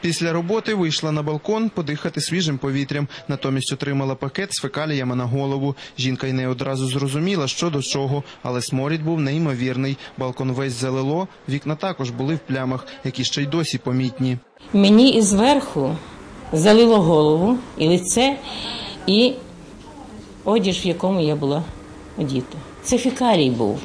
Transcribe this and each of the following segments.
Після роботи вийшла на балкон подихати свіжим повітрям. Натомість отримала пакет з фекаліями на голову. Жінка й не одразу зрозуміла, що до чого, але сморід був неймовірний. Балкон весь залило, вікна також були в плямах, які ще й досі помітні. Мені і зверху залило голову і лице, і одяг, в якому я була одіта. Це фекалій був.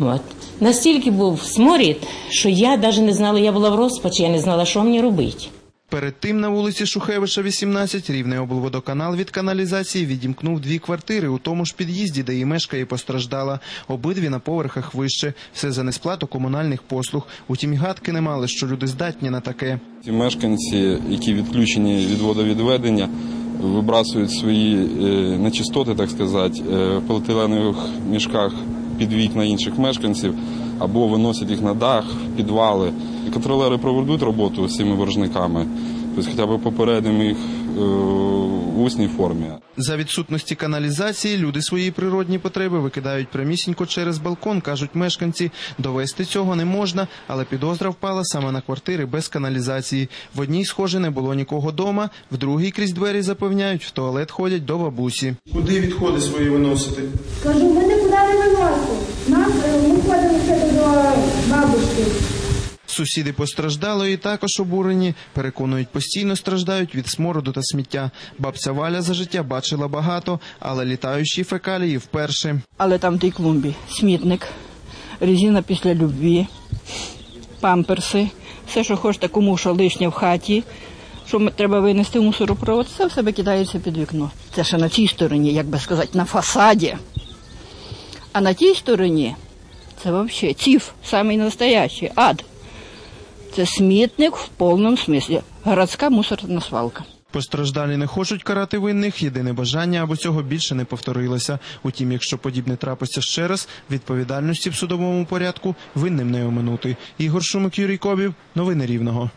От. Настільки був сморід, що я навіть не знала, я була в розпачі, я не знала, що мені робити. Перед тим на вулиці Шухевича, 18, рівний облводоканал від каналізації відімкнув дві квартири у тому ж під'їзді, де і мешкає постраждала. Обидві на поверхах вище. Все за несплату комунальних послуг. Утім, гадки не мали, що люди здатні на таке. Ті мешканці, які відключені від водовідведення, вибрасують свої е, нечистоти, так сказати, е, в поліетиленових мішках під вікна інших мешканців або виносять їх на дах, в підвали. І контролери проведуть роботу з цими боржниками, тобто хоча б попередимо їх е, в усній формі. За відсутності каналізації люди свої природні потреби викидають прямісінько через балкон, кажуть мешканці. Довести цього не можна, але підозра впала саме на квартири без каналізації. В одній, схоже, не було нікого дома, в другій крізь двері запевняють, в туалет ходять до бабусі. Куди відходи свої виносити? Кажу, ми не. Нам е, ми ходимо ще до бабушки. Сусіди постраждалої також обурені. Переконують, постійно страждають від смороду та сміття. Бабця Валя за життя бачила багато, але літаючі фекалії вперше. Але там в тій клумбі смітник, резина після любві, памперси, все, що хочете, кому що лишнє в хаті, що треба винести в мусоропровод, це все викидається під вікно. Це ще на цій стороні, як би сказати, на фасаді. А на тій стороні це взагалі ців, самий настоящий, ад. Це смітник в повному смислі. Городська мусорна свалка. Постраждалі не хочуть карати винних. Єдине бажання, аби цього більше не повторилося. Утім, якщо подібне трапиться ще раз, відповідальності в судовому порядку винним не оминути. Ігор Шумик, Юрій Кобів. Новини Рівного.